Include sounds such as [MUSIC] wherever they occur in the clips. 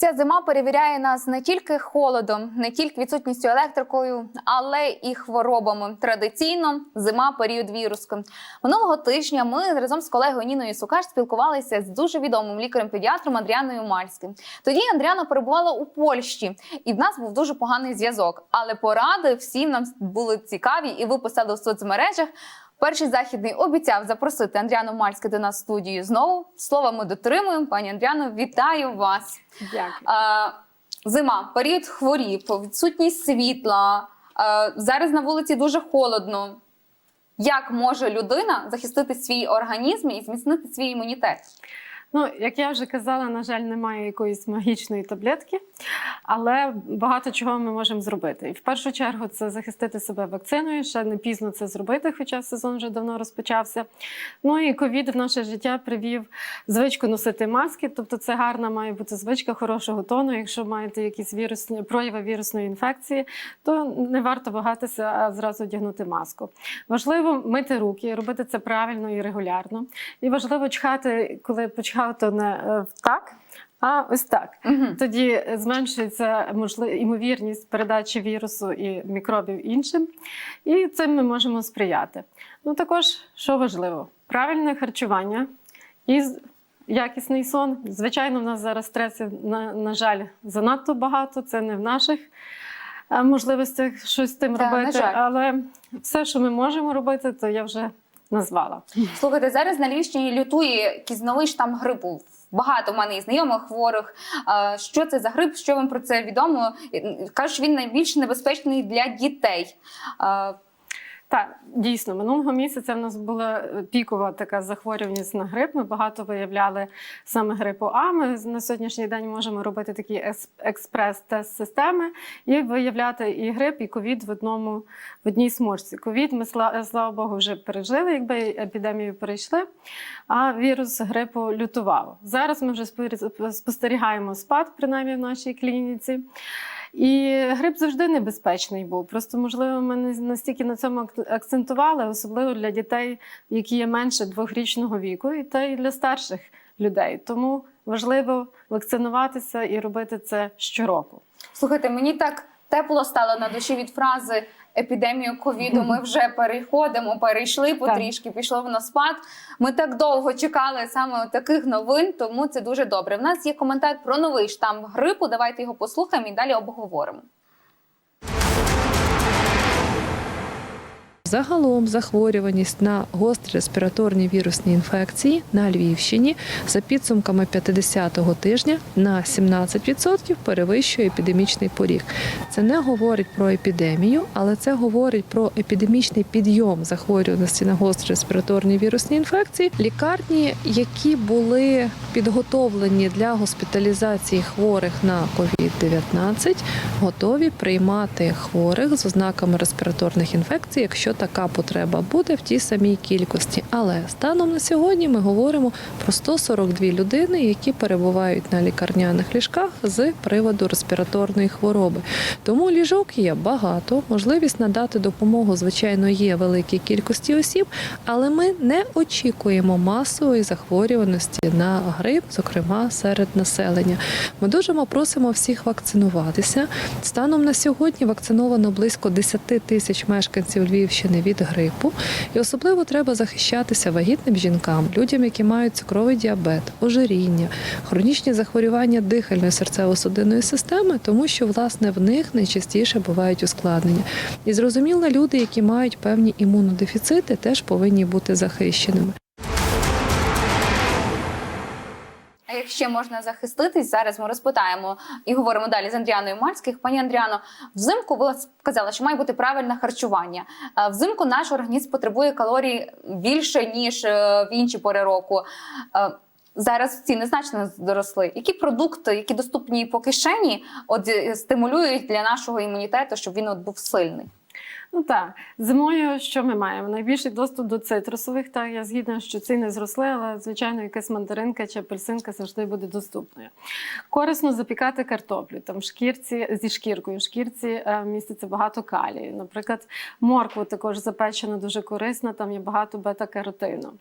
Ця зима перевіряє нас не тільки холодом, не тільки відсутністю електрикою, але і хворобами. Традиційно зима період вірусу. Минулого тижня ми разом з колегою Ніною Сукаш спілкувалися з дуже відомим лікарем-педіатром Андріаною Мальським. Тоді Андріана перебувала у Польщі, і в нас був дуже поганий зв'язок. Але поради всім нам були цікаві, і ви писали в соцмережах. Перший західний обіцяв запросити Андріану Мальське до нас в студію знову. Слова ми дотримуємо. Пані Андріано, вітаю вас. Дякую. А, зима, період хворіб, відсутність світла. А, зараз на вулиці дуже холодно. Як може людина захистити свій організм і зміцнити свій імунітет? Ну, як я вже казала, на жаль, немає якоїсь магічної таблетки, але багато чого ми можемо зробити. І в першу чергу це захистити себе вакциною. Ще не пізно це зробити, хоча сезон вже давно розпочався. Ну і ковід в наше життя привів звичку носити маски. Тобто, це гарна має бути звичка хорошого тону. Якщо маєте якісь вірусні прояви вірусної інфекції, то не варто вагатися, а зразу одягнути маску. Важливо мити руки, робити це правильно і регулярно. І важливо чхати, коли почхав, то не е, так. А ось так. Угу. Тоді зменшується можливо, ймовірність передачі вірусу і мікробів іншим, і цим ми можемо сприяти. Ну також, що важливо, правильне харчування і якісний сон. Звичайно, в нас зараз стресів, на, на жаль, занадто багато. Це не в наших е, можливостях щось з тим Так, робити. Але все, що ми можемо робити, то я вже назвала. Слухайте, зараз на Львівщині лютує якийсь новий штам грипу. Багато в мене і знайомих хворих. Що це за грип? Що вам про це відомо? Кажуть, він найбільш небезпечний для дітей. Так, дійсно, минулого місяця в нас була е, пікова така захворюваність на грип. Ми багато виявляли саме грипу А. Ми на сьогоднішній день можемо робити такі ес- експрес-тест системи і виявляти і грип, і ковід в одному в одній смужці. Ковід ми слава Богу вже пережили, якби епідемію перейшли. А вірус грипу лютував. Зараз ми вже спостерігаємо спад, принаймні в нашій клініці. І грип завжди небезпечний був. Просто, можливо, ми настільки на цьому акцентували, особливо для дітей, які є менше двохрічного віку, і та й для старших людей. Тому важливо вакцинуватися і робити це щороку. Слухайте, мені так тепло стало на душі від фрази епідемію ковіду. Ми [LAUGHS] вже переходимо, перейшли потрішки, пішло в нас спад. Ми так довго чекали саме таких новин, тому це дуже добре. В нас є коментар про новий штам грипу. Давайте його послухаємо і далі обговоримо. Загалом захворюваність на гострі респіраторні вірусні інфекції на Львівщині за підсумками 50-го тижня на 17% перевищує епідемічний поріг. Це не говорить про епідемію, але це говорить про епідемічний підйом захворюваності на гострі респіраторні вірусні інфекції. Лікарні, які були підготовлені для госпіталізації хворих на COVID-19, готові приймати хворих з ознаками респіраторних інфекцій, якщо така потреба буде в тій самій кількості. Але станом на сьогодні ми говоримо про 142 людини, які перебувають на лікарняних ліжках з приводу респіраторної хвороби. Тому ліжок є багато, можливість надати допомогу, звичайно, є великій кількості осіб, але ми не очікуємо масової захворюваності на грип, зокрема серед населення. Ми дуже просимо всіх вакцинуватися. Станом на сьогодні вакциновано близько 10 тисяч мешканців Львівщини від грипу, і особливо треба захищатися вагітним жінкам, людям, які мають цукровий діабет, ожиріння, хронічні захворювання дихальної серцево-судинної системи, тому що власне в них найчастіше бувають ускладнення. І зрозуміло, люди, які мають певні імунодефіцити, теж повинні бути захищеними. А якщо можна захиститись, зараз ми розпитаємо і говоримо далі з Андріаною Мальських. Пані Андріано, взимку ви сказали, що має бути правильне харчування. Е, Взимку наш організм потребує калорій більше ніж е, в інші пори року. Е, Зараз ціни значно зросли. Які продукти, які доступні по кишені, от стимулюють для нашого імунітету, щоб він от був сильний? Ну так, зимою що ми маємо? Найбільший доступ до цитрусових. Так, я згідна, що ціни зросли, але звичайно, якась мандаринка чи апельсинка завжди буде доступною. Корисно запікати картоплю, там шкірці зі шкіркою. В шкірці е, міститься багато калію. Наприклад, моркву також запечена дуже корисна, там є багато бета-каротину.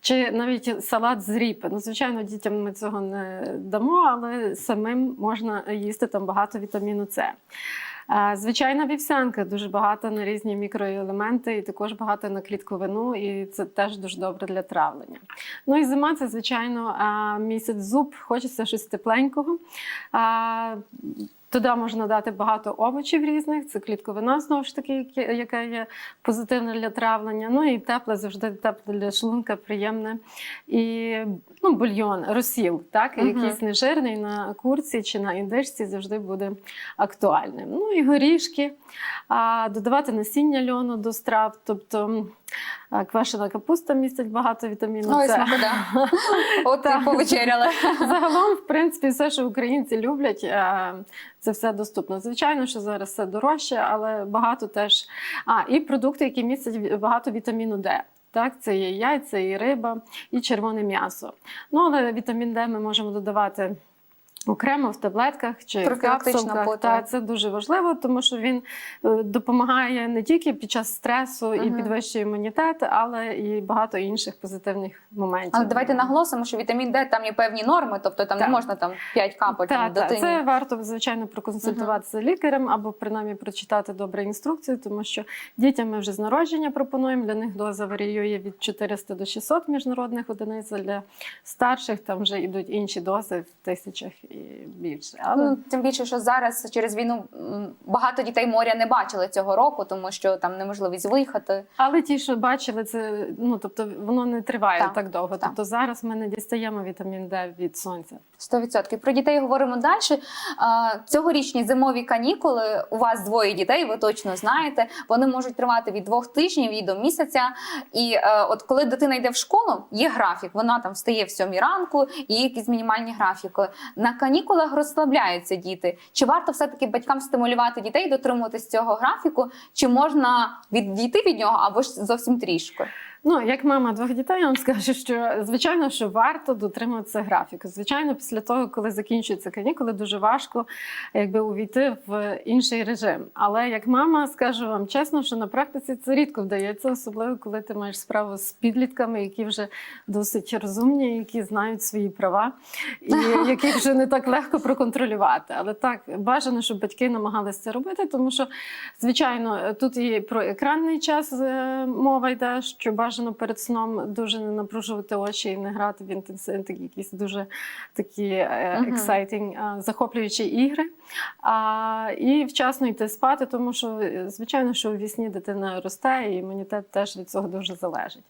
Чи навіть салат з ріпи. Ну, звичайно, дітям ми цього не дамо, але самим можна їсти там багато вітаміну С. Звичайна вівсянка дуже багато на різні мікроелементи, і також багато на клітковину, і це теж дуже добре для травлення. Ну і зима це, звичайно, місяць зуб, хочеться щось тепленького. Туди можна дати багато овочів різних, це клітковина, знову ж таки, яка є позитивна для травлення. Ну і тепле, завжди тепле для шлунка, приємне. І ну, бульйон, розсіл, так, Мгм. якийсь нежирний на курці чи на індичці завжди буде актуальним. Ну і горішки, а, додавати насіння льону до страв, тобто квашена капуста містить багато вітаміну Ой, С. [LAUGHS] От і повечеряли. [LAUGHS] Загалом, в принципі, все, що українці люблять, е, це все доступно. Звичайно, що зараз все дорожче, але багато теж. А, і продукти, які містять багато вітаміну Д. Так, це є яйця, і риба, і червоне м'ясо. Ну, але вітамін Д ми можемо додавати. Окремо в таблетках чи в капсулках. Та, це дуже важливо, тому що він е, допомагає не тільки під час стресу і Мгм. підвищує імунітет, але і багато інших позитивних моментів. Але давайте наголосимо, що вітамін Д там є певні норми, тобто там не можна там 5 капель Так, так, дитині. це варто звичайно проконсультуватися з лікарем або принаймні прочитати добре інструкцію, тому що дітям ми вже з народження пропонуємо. Для них доза варіює від 400 до 600 міжнародних одиниць. Для старших там вже йдуть інші дози в тисячах і більше. Але Ну, тим більше, що зараз через війну багато дітей моря не бачили цього року, тому що там неможливість виїхати. Але ті, що бачили, це ну тобто воно не триває Так, так, довго. так. Тобто зараз ми не дістаємо вітамін Д від сонця. 100%. Про дітей говоримо далі. Цьогорічні зимові канікули у вас двоє дітей, ви точно знаєте. Вони можуть тривати від двох тижнів і до місяця. І е, от коли дитина йде в школу, є графік. Вона там встає в сьомій ранку, і є якісь мінімальні графіки. На канікулах розслабляються діти. Чи варто все таки батькам стимулювати дітей дотримуватись цього графіку? Чи можна відійти від нього або ж зовсім трішки? Ну, як мама двох дітей, я вам скажу, що звичайно, що варто дотримуватися графіку. Звичайно, після того, коли закінчуються канікули, дуже важко якби увійти в інший режим. Але як мама, скажу вам чесно, що на практиці це рідко вдається, особливо коли ти маєш справу з підлітками, які вже досить розумні, які знають свої права, і [LAUGHS] яких вже не так легко проконтролювати. Але так бажано, щоб батьки намагалися це робити, тому що Звичайно, тут і про екранний час е, мова йде, що бажано перед сном дуже не напружувати очі і не грати в інтенсивні такі якісь дуже такі е, exciting, е, захоплюючі ігри. А, і вчасно йти спати, тому що, е, звичайно, що у вісні дитина росте, і імунітет теж від цього дуже залежить.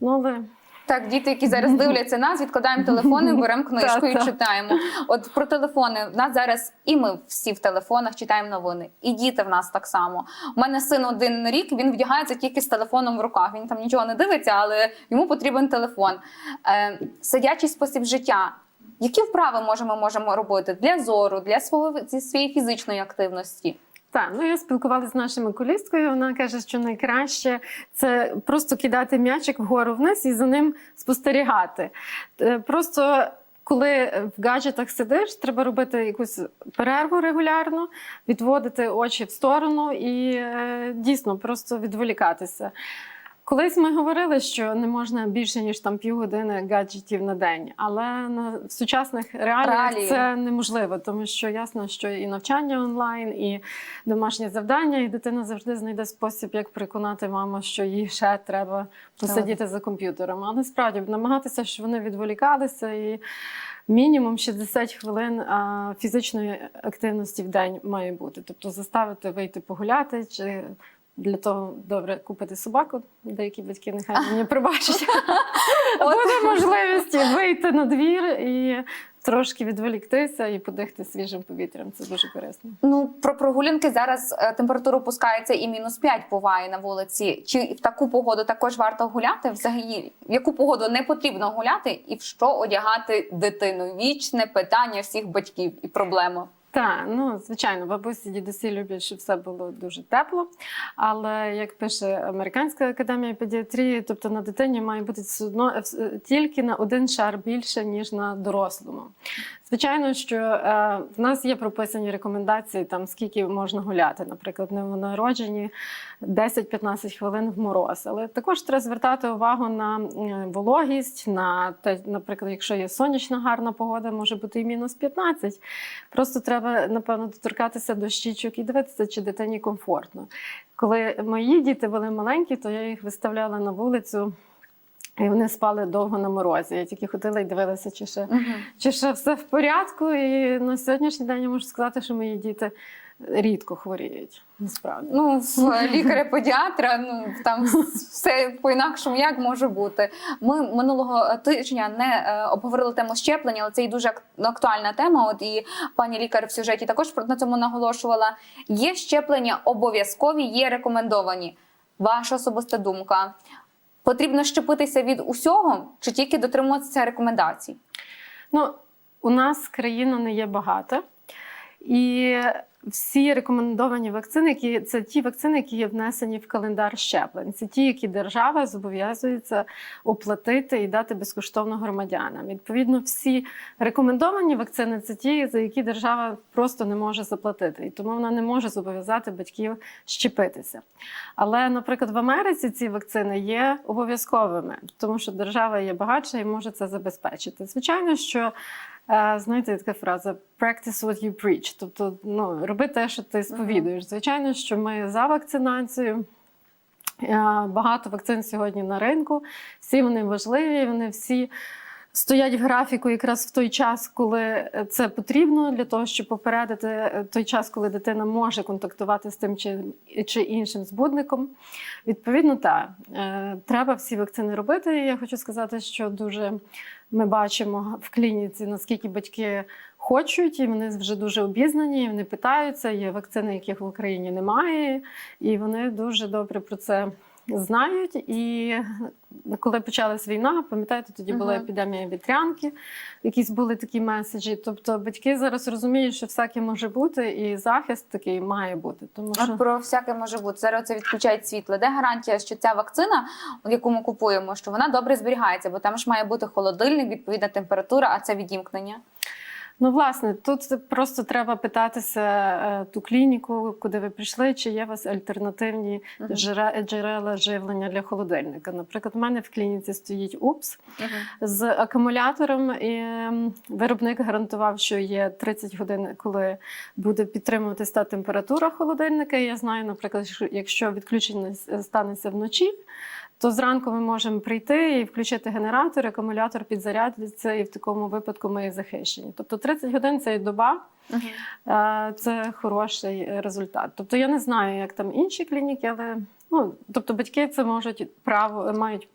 Ну, але Так, діти, які зараз [LAUGHS] дивляться нас, відкладаємо телефони, беремо книжку і читаємо. От про телефони. В нас зараз і ми всі в телефонах читаємо новини, і діти в нас так само. У мене син один рік, він вдягається тільки з телефоном в руках. Він там нічого не дивиться, але йому потрібен телефон. Е, сидячий спосіб життя. Які вправи можемо можемо робити для зору, для свого зі своєї фізичної активності? Так, ну я спілкувалася з нашою окулісткою. Вона каже, що найкраще це просто кидати м'ячик вгору вниз і за ним спостерігати. Е, Просто коли в гаджетах сидиш, треба робити якусь перерву регулярно, відводити очі в сторону і е, дійсно просто відволікатися. Колись ми говорили, що не можна більше ніж там півгодини гаджетів на день, але на в сучасних реаліях Реалії. це неможливо, тому що ясно, що і навчання онлайн, і домашні завдання, і дитина завжди знайде спосіб, як переконати маму, що їй ще треба посидіти за комп'ютером. Але справді намагатися, щоб вони відволікалися і. Мінімум 60 хвилин а, фізичної активності в день має бути. Тобто заставити вийти погуляти, чи для того добре купити собаку. Деякі батьки нехай мені пробачать. [LAUGHS] Буде можливість вийти на двір і трошки відволіктися і подихати свіжим повітрям. Це дуже корисно. Ну про прогулянки зараз е, температура опускається і мінус 5 буває на вулиці. Чи в таку погоду також варто гуляти? Взагалі, в яку погоду не потрібно гуляти, і в що одягати дитину? Вічне питання всіх батьків і проблема. Так, ну звичайно, бабусі, дідусі люблять, щоб все було дуже тепло. Але як пише Американська академія педіатрії, тобто на дитині має бути е, вс- тільки на один шар більше, ніж на дорослому. Звичайно, що е, в нас є прописані рекомендації, там скільки можна гуляти, наприклад, новонароджені 10-15 хвилин в мороз. Але також треба звертати увагу на вологість, на те, наприклад, якщо є сонячна гарна погода, може бути і мінус 15. Просто треба, напевно, доторкатися до щічок і дивитися, чи дитині комфортно. Коли мої діти були маленькі, то я їх виставляла на вулицю. І вони спали довго на морозі. Я тільки ходила і дивилася, чи ще чи ще все в порядку. І на сьогоднішній день я можу сказати, що мої діти рідко хворіють. Насправді. Ну, [LAUGHS] лікаря-педіатра, ну там все по-інакшому як може бути. Ми минулого тижня не е, обговорили тему щеплення, але це і дуже ак- актуальна тема. От і пані лікар в сюжеті також на цьому наголошувала. Є щеплення обов'язкові, є рекомендовані. Ваша особиста думка. Потрібно щепитися від усього чи тільки дотримуватися рекомендацій? Ну, у нас країна не є багата. І всі рекомендовані вакцини, які це ті вакцини, які є внесені в календар щеплень. Це ті, які держава зобов'язується оплатити і дати безкоштовно громадянам. Відповідно, всі рекомендовані вакцини це ті, за які держава просто не може заплатити, і тому вона не може зобов'язати батьків щепитися. Але, наприклад, в Америці ці вакцини є обов'язковими, тому що держава є багатша і може це забезпечити. Звичайно, що Знаєте, така фраза practice what you preach, тобто ну, роби те, що ти сповідуєш. Звичайно, що ми за вакцинацію. Е, Багато вакцин сьогодні на ринку. Всі вони важливі, вони всі стоять в графіку якраз в той час, коли це потрібно, для того, щоб попередити е, той час, коли дитина може контактувати з тим чи, чи іншим збудником. Відповідно, так, е, треба всі вакцини робити. І я хочу сказати, що дуже ми бачимо в клініці, наскільки батьки хочуть, і вони вже дуже обізнані, вони питаються. Є вакцини, яких в Україні немає, і вони дуже добре про це знають. І коли почалась війна, пам'ятаєте, тоді була епідемія вітрянки, якісь були такі меседжі. Тобто батьки зараз розуміють, що всяке може бути, і захист такий має бути. Тому що От про всяке може бути. Зараз це відключають світло. Де гарантія, що ця вакцина, яку ми купуємо, що вона добре зберігається, бо там ж має бути холодильник, відповідна температура, а це відімкнення. Ну, власне, тут просто треба питатися е, ту клініку, куди ви прийшли, чи є у вас альтернативні Мгм. джере- джерела живлення для холодильника. Наприклад, у мене в клініці стоїть УПС з акумулятором, і виробник гарантував, що є 30 годин, коли буде підтримуватись та температура холодильника. І я знаю, наприклад, що якщо відключення станеться вночі. То зранку ми можемо прийти і включити генератор, акумулятор підзарядиться, і в такому випадку ми захищені. Тобто 30 годин це і доба, е, це хороший результат. Тобто я не знаю, як там інші клініки, але ну тобто батьки це можуть право мають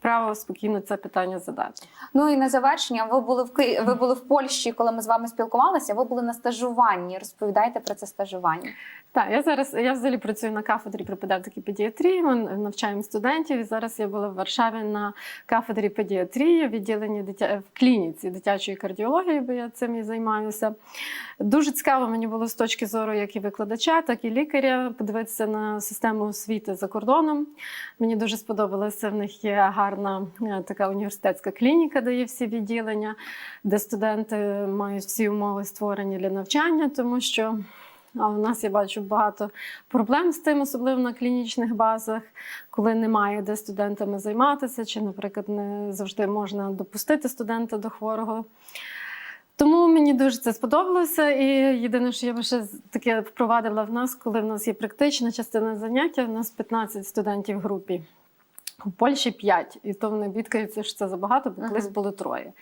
право спокійно це питання задати. Ну і на завершення, ви були в Ки... ви були в Польщі, коли ми з вами спілкувалися. Ви були на стажуванні. Розповідайте про це стажування. Так, я зараз я взагалі працюю на кафедрі пропедевтики педіатрії. Ми навчаємо студентів. І зараз я була в Варшаві на кафедрі педіатрії, відділенні дитя в клініці дитячої кардіології, бо я цим і займаюся. Дуже цікаво мені було з точки зору як і викладача, так і лікаря подивитися на систему освіти за кордоном. Мені дуже сподобалося. В них є гарна е, така університетська клініка, де є всі відділення, де студенти мають всі умови створені для навчання, тому що. А у нас я бачу багато проблем з тим, особливо на клінічних базах, коли немає де студентами займатися, чи, наприклад, не завжди можна допустити студента до хворого. Тому мені дуже це сподобалося. І єдине, що я би ще таке впровадила в нас, коли в нас є практична частина заняття, в нас 15 студентів в групі. У Польщі 5. І то вони бідкаються, що це забагато, бо колись було троє.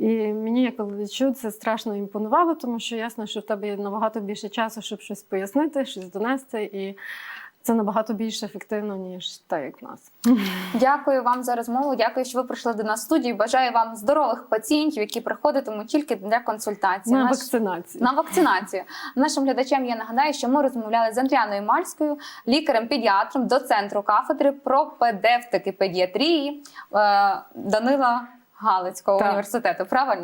І мені, як викладачу, це страшно імпонувало, тому що ясно, що в тебе є набагато більше часу, щоб щось пояснити, щось донести, і це набагато більш ефективно, ніж так, як в нас. Дякую вам за розмову. Дякую, що ви прийшли до нас в студію. Бажаю вам здорових пацієнтів, які приходитимуть тільки для консультації. На Наш- вакцинацію. на вакцинацію. Нашим глядачам я нагадаю, що ми розмовляли з Андріаною Мальською, лікарем-педіатром до центру кафедри пропедевтики педіатрії е, Данила Галицького Так. університету. Правильно?